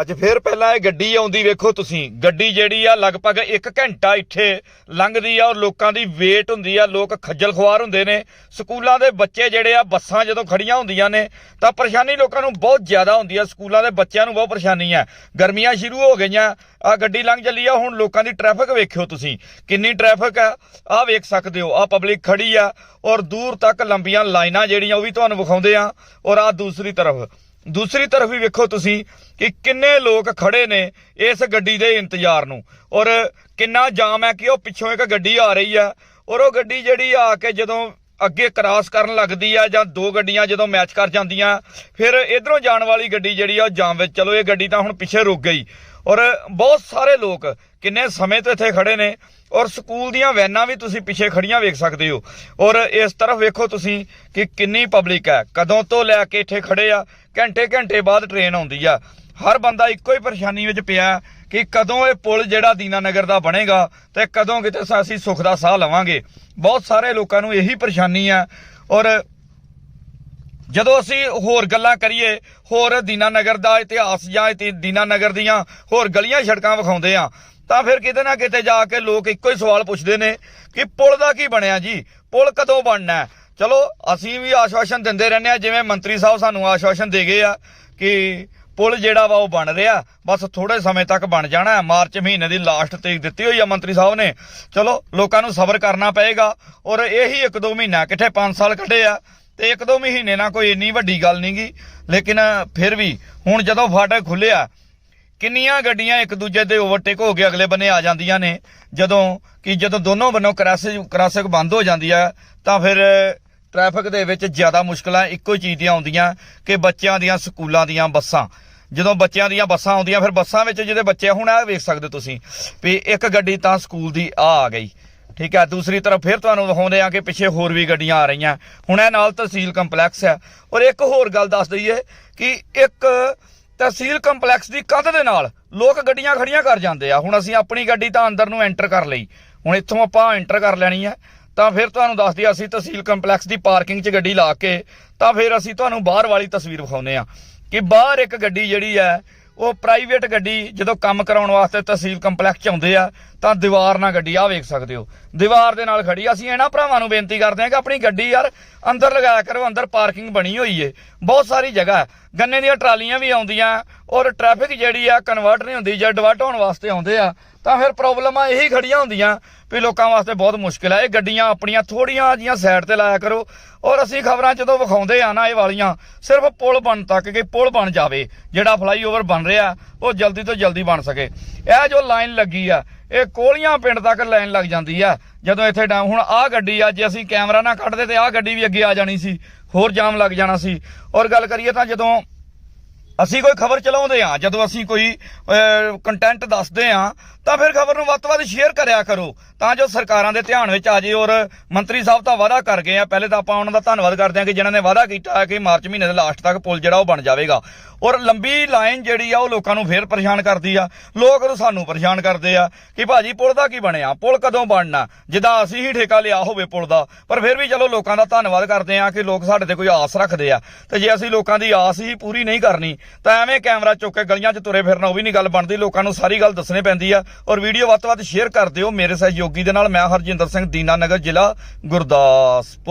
ਅੱਜ ਫੇਰ ਪਹਿਲਾਂ ਇਹ ਗੱਡੀ ਆਉਂਦੀ ਵੇਖੋ ਤੁਸੀਂ। ਗੱਡੀ ਜਿਹੜੀ ਆ ਲਗਭਗ 1 ਘੰਟਾ ਇੱਥੇ ਲੰਘਦੀ ਆ ਔਰ ਲੋਕਾਂ ਦੀ ਵੇਟ ਹੁੰਦੀ ਆ, ਲੋਕ ਖੱਜਲ ਖੁਆਰ ਹੁੰਦੇ ਨੇ। ਸਕੂਲਾਂ ਦੇ ਬੱਚੇ ਜਿਹੜੇ ਆ, ਬੱਸਾਂ ਜਦੋਂ ਖੜੀਆਂ ਹੁੰਦੀਆਂ ਨੇ, ਤਾਂ ਪਰੇਸ਼ਾਨੀ ਲੋਕਾਂ ਨੂੰ ਬਹੁਤ ਜ਼ਿਆਦਾ ਹੁੰਦੀ ਆ। ਸਕੂਲਾਂ ਦੇ ਬੱਚਿਆਂ ਨੂੰ ਬਹੁਤ ਪਰੇਸ਼ਾਨੀ ਆ। ਗਰਮੀਆਂ ਸ਼ੁਰੂ ਹੋ ਗਈਆਂ। ਆ ਗੱਡੀ ਲੰਘ ਚੱਲੀ ਆ, ਹੁਣ ਲੋਕਾਂ ਦੀ ਟ੍ਰੈਫਿਕ ਵੇਖਿਓ ਤੁਸੀਂ। ਕਿੰਨੀ ਟ੍ਰੈਫਿਕ ਆ ਆ ਵੇਖ ਸਕਦੇ ਹੋ। ਆ ਪਬਲਿਕ ਖੜੀ ਆ ਔਰ ਦੂਰ ਤੱਕ ਲੰਬੀਆਂ ਲਾਈਨਾਂ ਜਿਹੜੀਆਂ ਉਹ ਵੀ ਤੁਹਾਨੂੰ ਵਿਖਾਉਂਦੇ ਆ। ਔਰ ਆ ਦੂਸਰੀ ਤਰਫ ਦੂਸਰੀ ਤਰਫ ਵੀ ਵੇਖੋ ਤੁਸੀਂ ਕਿ ਕਿੰਨੇ ਲੋਕ ਖੜੇ ਨੇ ਇਸ ਗੱਡੀ ਦੇ ਇੰਤਜ਼ਾਰ ਨੂੰ। ਔਰ ਕਿੰਨਾ ਜਾਮ ਹੈ ਕਿ ਉਹ ਪਿੱਛੋਂ ਇੱਕ ਗੱਡੀ ਆ ਰਹੀ ਆ ਔਰ ਉਹ ਗੱਡੀ ਜਿਹੜੀ ਆ ਕੇ ਜਦੋਂ ਅੱਗੇ ਕ੍ਰਾਸ ਕਰਨ ਲੱਗਦੀ ਆ ਜਾਂ ਦੋ ਗੱਡੀਆਂ ਜਦੋਂ ਮੈਚ ਕਰ ਜਾਂਦੀਆਂ, ਫਿਰ ਇਧਰੋਂ ਜਾਣ ਵਾਲੀ ਗੱਡੀ ਜਿਹੜੀ ਆ ਉਹ ਜਾਮ ਵਿੱਚ, ਚਲੋ ਇਹ ਗੱਡੀ ਤਾਂ ਹੁਣ ਪਿੱਛੇ ਰੁਕ ਗਈ। ਔਰ ਬਹੁਤ ਸਾਰੇ ਲੋਕ ਕਿੰਨੇ ਸਮੇਂ ਤੋਂ ਇੱਥੇ ਖੜੇ ਨੇ। ਔਰ ਸਕੂਲ ਦੀਆਂ ਵੈਨਾਂ ਵੀ ਤੁਸੀਂ ਪਿੱਛੇ ਖੜੀਆਂ ਵੇਖ ਸਕਦੇ ਹੋ। ਔਰ ਇਸ ਤਰਫ ਵੇਖੋ ਤੁਸੀਂ ਕਿ ਕਿੰਨੀ ਪਬਲਿਕ ਹੈ। ਕਦੋਂ ਤੋਂ ਲੈ ਕੇ ਇੱਥੇ ਖੜੇ ਆ, ਘੰਟੇ ਘੰਟੇ ਬਾਅਦ ਟ੍ਰੇਨ ਆਉਂਦੀ ਆ। ਹਰ ਬੰਦਾ ਇੱਕੋ ਹੀ ਪਰੇਸ਼ਾਨੀ ਵਿੱਚ ਪਿਆ ਕਿ ਕਦੋਂ ਇਹ ਪੁਲ ਜਿਹੜਾ ਦੀਨਾਨਗਰ ਦਾ ਬਣੇਗਾ ਤੇ ਕਦੋਂ ਕਿਤੇ ਅਸੀਂ ਸੁੱਖ ਦਾ ਸਾਹ ਲਵਾਂਗੇ। ਬਹੁਤ ਸਾਰੇ ਲੋਕਾਂ ਨੂੰ ਇਹੀ ਪਰੇਸ਼ਾਨੀ ਆ। ਔਰ ਜਦੋਂ ਅਸੀਂ ਹੋਰ ਗੱਲਾਂ ਕਰੀਏ, ਹੋਰ ਦੀਨਾਨਗਰ ਦਾ ਇਤਿਹਾਸ ਜਾਂ ਇਤੀ- ਦੀਨਾਨਗਰ ਦੀਆਂ ਹੋਰ ਗਲੀਆਂ ਸੜਕਾਂ ਵਿਖਾਉਂਦੇ ਆ ਤਾਂ ਫਿਰ ਕਿਤੇ ਨਾ ਕਿਤੇ ਜਾ ਕੇ ਲੋਕ ਇੱਕੋ ਹੀ ਸਵਾਲ ਪੁੱਛਦੇ ਨੇ ਕਿ ਪੁਲ ਦਾ ਕੀ ਬਣਿਆ ਜੀ? ਪੁਲ ਕਦੋਂ ਬਣਨਾ ਚਲੋ, ਅਸੀਂ ਵੀ ਆਸ਼ਵਾਸਨ ਦਿੰਦੇ ਰਹਿੰਦੇ ਆ ਜਿਵੇਂ ਮੰਤਰੀ ਸਾਹਿਬ ਸਾਨੂੰ ਆਸ਼ਵਾਸਨ ਦੇ ਗਏ ਆ ਕਿ ਪੁਲ ਜਿਹੜਾ ਵਾ ਉਹ ਬਣ ਰਿਹਾ। ਬਸ ਥੋੜੇ ਸਮੇਂ ਤੱਕ ਬਣ ਜਾਣਾ ਮਾਰਚ ਮਹੀਨੇ ਦੀ ਲਾਸਟ ਤਰੀਕ ਦਿੱਤੀ ਹੋਈ ਆ ਮੰਤਰੀ ਸਾਹਿਬ ਨੇ। ਚਲੋ, ਲੋਕਾਂ ਨੂੰ ਸਬਰ ਕਰਨਾ ਪਏਗਾ। ਔਰ ਇਹੀ ਇੱਕ ਦੋ ਮਹੀਨਾ, ਕਿੱਥੇ 5 ਸਾਲ ਕੱਢੇ ਆ, ਤੇ ਇੱਕ ਦੋ ਮਹੀਨੇ ਨਾਲ ਕੋਈ ਇੰਨੀ ਵੱਡੀ ਗੱਲ ਨਹੀਂਗੀ ਲੇਕਿਨ ਫਿਰ ਵੀ ਹੁਣ ਜਦੋਂ ਫਾਟਕ ਖੁੱਲਿਆ ਕਿੰਨੀਆਂ ਗੱਡੀਆਂ ਇੱਕ ਦੂਜੇ ਦੇ ਓਵਰਟੇਕ ਹੋ ਕੇ ਅਗਲੇ ਬੰਨੇ ਆ ਜਾਂਦੀਆਂ ਨੇ। ਜਦੋਂ ਕਿ ਜਦੋਂ ਦੋਨੋਂ ਬੰਨੋਂ ਕ੍ਰਾਸਿੰਗ ਕ੍ਰਾਸਿੰਗ ਬੰਦ ਹੋ ਜਾਂਦੀ ਆ, ਤਾਂ ਫਿਰ ਟ੍ਰੈਫਿਕ ਦੇ ਵਿੱਚ ਜ਼ਿਆਦਾ ਮੁਸ਼ਕਲਾਂ ਇੱਕੋ ਹੀ ਚੀਜ਼ ਦੀਆਂ ਆਉਂਦੀਆਂ ਕਿ ਬੱਚਿਆਂ ਦੀਆਂ ਸਕੂਲਾਂ ਦੀਆਂ ਬੱਸਾਂ। ਜਦੋਂ ਬੱਚਿਆਂ ਦੀਆਂ ਬੱਸਾਂ ਆਉਂਦੀਆਂ, ਫਿਰ ਬੱਸਾਂ ਵਿੱਚ ਜਿਹੜੇ ਬੱਚੇ ਹੁਣ ਆ ਵੇਖ ਸਕਦੇ ਤੁਸੀਂ ਵੀ ਇੱਕ ਗੱਡੀ ਤਾਂ ਸਕੂਲ ਦੀ ਆ ਆ ਗਈ। ਠੀਕ ਹੈ ਦੂਸਰੀ ਤਰਫ ਫਿਰ ਤੁਹਾਨੂੰ ਦਿਖਾਉਂਦੇ ਆ ਕਿ ਪਿੱਛੇ ਹੋਰ ਵੀ ਗੱਡੀਆਂ ਆ ਰਹੀਆਂ। ਹੁਣ ਇਹ ਨਾਲ ਤਹਿਸੀਲ ਕੰਪਲੈਕਸ ਹੈ ਔਰ ਇੱਕ ਹੋਰ ਗੱਲ ਦੱਸ ਦਈਏ ਕਿ ਇੱਕ ਤਹਿਸੀਲ ਕੰਪਲੈਕਸ ਦੀ ਕੰਧ ਦੇ ਨਾਲ ਲੋਕ ਗੱਡੀਆਂ ਖੜੀਆਂ ਕਰ ਜਾਂਦੇ ਆ। ਹੁਣ ਅਸੀਂ ਆਪਣੀ ਗੱਡੀ ਤਾਂ ਅੰਦਰ ਨੂੰ ਐਂਟਰ ਕਰ ਲਈ। ਹੁਣ ਇੱਥੋਂ ਆਪਾਂ ਐਂਟਰ ਕਰ ਲੈਣੀ ਹੈ ਤਾਂ ਫਿਰ ਤੁਹਾਨੂੰ ਦੱਸ ਦਈਏ, ਅਸੀਂ ਤਹਿਸੀਲ ਕੰਪਲੈਕਸ ਦੀ ਪਾਰਕਿੰਗ 'ਚ ਗੱਡੀ ਲਾ ਕੇ ਤਾਂ ਫਿਰ ਅਸੀਂ ਤੁਹਾਨੂੰ ਬਾਹਰ ਵਾਲੀ ਤਸਵੀਰ ਵਿਖਾਉਂਦੇ ਆ ਕਿ ਬਾਹਰ ਇੱਕ ਗੱਡੀ ਜਿਹੜੀ ਹੈ ਉਹ ਪ੍ਰਾਈਵੇਟ ਗੱਡੀ ਜਦੋਂ ਕੰਮ ਕਰਾਉਣ ਵਾਸਤੇ ਤਹਿਸੀਲ ਕੰਪਲੈਕਸ 'ਚ ਆਉਂਦੇ ਆ, ਤਾਂ ਦੀਵਾਰ ਨਾਲ ਗੱਡੀ ਆ ਵੇਖ ਸਕਦੇ ਹੋ। ਦੀਵਾਰ ਦੇ ਨਾਲ ਖੜੀ ਅਸੀਂ ਇਹਨਾਂ ਭਰਾਵਾਂ ਨੂੰ ਬੇਨਤੀ ਕਰਦੇ ਹਾਂ ਕਿ ਆਪਣੀ ਗੱਡੀ ਯਾਰ ਅੰਦਰ ਲਗਾਇਆ ਕਰੋ, ਅੰਦਰ ਪਾਰਕਿੰਗ ਬਣੀ ਹੋਈ ਏ। ਬਹੁਤ ਸਾਰੀ ਜਗ੍ਹਾ ਹੈ ਗੰਨੇ ਦੀਆਂ ਟਰਾਲੀਆਂ ਵੀ ਆਉਂਦੀਆਂ, ਔਰ ਟ੍ਰੈਫਿਕ ਜਿਹੜੀ ਆ ਕਨਵਰਟ ਨਹੀਂ ਹੁੰਦੀ ਜਾਂ ਡਿਵਰਟ ਹੋਣ ਵਾਸਤੇ ਆਉਂਦੇ ਆ, ਤਾਂ ਫਿਰ ਪ੍ਰੋਬਲਮਾਂ ਇਹੀ ਖੜੀਆਂ ਹੁੰਦੀਆਂ ਵੀ ਲੋਕਾਂ ਵਾਸਤੇ ਬਹੁਤ ਮੁਸ਼ਕਿਲ ਹੈ ਇਹ ਗੱਡੀਆਂ ਆਪਣੀਆਂ ਥੋੜੀਆਂ ਜੀਆਂ ਸਾਈਡ ਤੇ ਲਾਇਆ ਕਰੋ, ਔਰ ਅਸੀਂ ਖਬਰਾਂ ਜਦੋਂ ਵਿਖਾਉਂਦੇ ਆ ਨਾ ਇਹ ਵਾਲੀਆਂ, ਸਿਰਫ ਪੁਲ ਬਣ ਤੱਕ ਕਿ ਪੁਲ ਬਣ ਜਾਵੇ, ਜਿਹੜਾ ਫਲਾਈਓਵਰ ਬਣ ਰਿਹਾ, ਉਹ ਜਲਦੀ ਤੋਂ ਜਲਦੀ ਬਣ ਸਕੇ। ਇਹ ਜੋ ਲਾਈਨ ਲੱਗੀ ਆ, ਇਹ ਕੋਲੀਆਂ ਪਿੰਡ ਤੱਕ ਲਾਈਨ ਲੱਗ ਜਾਂਦੀ ਆ। ਜਦੋਂ ਇੱਥੇ ਡਾਊਨ ਹੁਣ ਆਹ ਗੱਡੀ ਆ, ਜੇ ਅਸੀਂ ਕੈਮਰਾ ਨਾ ਕੱਢਦੇ ਤੇ ਆਹ ਗੱਡੀ ਵੀ ਅੱਗੇ ਆ ਜਾਣੀ ਸੀ। ਹੋਰ ਜਾਮ ਲੱਗ ਜਾਣਾ ਸੀ। ਔਰ ਗੱਲ ਕਰੀਏ ਤਾਂ ਜਦੋਂ ਅਸੀਂ ਕੋਈ ਖਬਰ ਚਲਾਉਂਦੇ ਆ ਜਦੋਂ ਅਸੀਂ ਕੋਈ ਕੰਟੈਂਟ ਦੱਸਦੇ ਆ ਤਾਂ ਫਿਰ ਖਬਰ ਨੂੰ ਵੱਧ ਤੋਂ ਵੱਧ ਸ਼ੇਅਰ ਕਰਿਆ ਕਰੋ। ਤਾਂ ਜੋ ਸਰਕਾਰਾਂ ਦੇ ਧਿਆਨ ਵਿੱਚ ਆ ਜੇ ਔਰ ਮੰਤਰੀ ਸਾਹਿਬ ਤਾਂ ਵਾਅਦਾ ਕਰ ਗਏ ਆ, ਪਹਿਲੇ ਤਾਂ ਆਪਾਂ ਉਹਨਾਂ ਦਾ ਧੰਨਵਾਦ ਕਰਦੇ ਆ ਕਿ ਜਿਨ੍ਹਾਂ ਨੇ ਵਾਅਦਾ ਕੀਤਾ ਹੈ ਕਿ ਮਾਰਚ ਮਹੀਨੇ ਦੇ ਲਾਸਟ ਤੱਕ ਪੁਲ ਜਿਹੜਾ ਉਹ ਬਣ ਜਾਵੇਗਾ। ਔਰ ਲੰਬੀ ਲਾਈਨ ਜਿਹੜੀ ਆ, ਉਹ ਲੋਕਾਂ ਨੂੰ ਫੇਰ ਪਰੇਸ਼ਾਨ ਕਰਦੀ ਆ। ਲੋਕ ਨੂੰ ਸਾਨੂੰ ਪਰੇਸ਼ਾਨ ਕਰਦੇ ਆ ਕਿ ਭਾਜੀ ਪੁਲ ਦਾ ਕੀ ਬਣਿਆ? ਪੁਲ ਕਦੋਂ ਬਣਨਾ? ਜਿੱਦਾਂ ਅਸੀਂ ਹੀ ਠੇਕਾ ਲਿਆ ਹੋਵੇ ਪੁਲ ਦਾ। ਪਰ ਫਿਰ ਵੀ ਚਲੋ ਲੋਕਾਂ ਦਾ ਧੰਨਵਾਦ ਕਰਦੇ ਆ ਕਿ ਲੋਕ ਸਾਡੇ ਤੇ ਕੋਈ ਆਸ ਰੱਖਦੇ ਆ। ਤੇ ਜੇ ਅਸੀਂ ਲੋਕਾਂ ਦੀ ਆਸ ਹੀ ਪੂਰੀ ਨਹੀਂ ਕਰਨੀ ਤਾਂ ਐਵੇਂ ਕੈਮਰਾ ਚੁੱਕ ਕੇ ਗਲੀਆਂ 'ਚ ਤੁਰੇ ਫਿਰਨਾ, ਉਹ ਵੀ ਨਹੀਂ ਗੱਲ ਬਣਦੀ, ਲੋਕਾਂ ਨੂੰ ਸਾਰੀ ਗੱਲ ਦੱਸਣੀ ਪੈਂਦੀ ਆ। ਔਰ ਵੀਡੀਓ ਵੱਧ ਤੋਂ ਵੱਧ ਸ਼ੇਅਰ ਕਰ ਦਿਓ ਮੇਰੇ ਸਹਿਯੋਗੀ ਦੇ ਨਾਲ। ਮੈਂ ਹਰਜਿੰਦਰ ਸਿੰਘ ਦੀਨਾਨਗਰ ਜ਼ਿਲ੍ਹਾ, ਗੁਰਦਾਸਪੁਰ।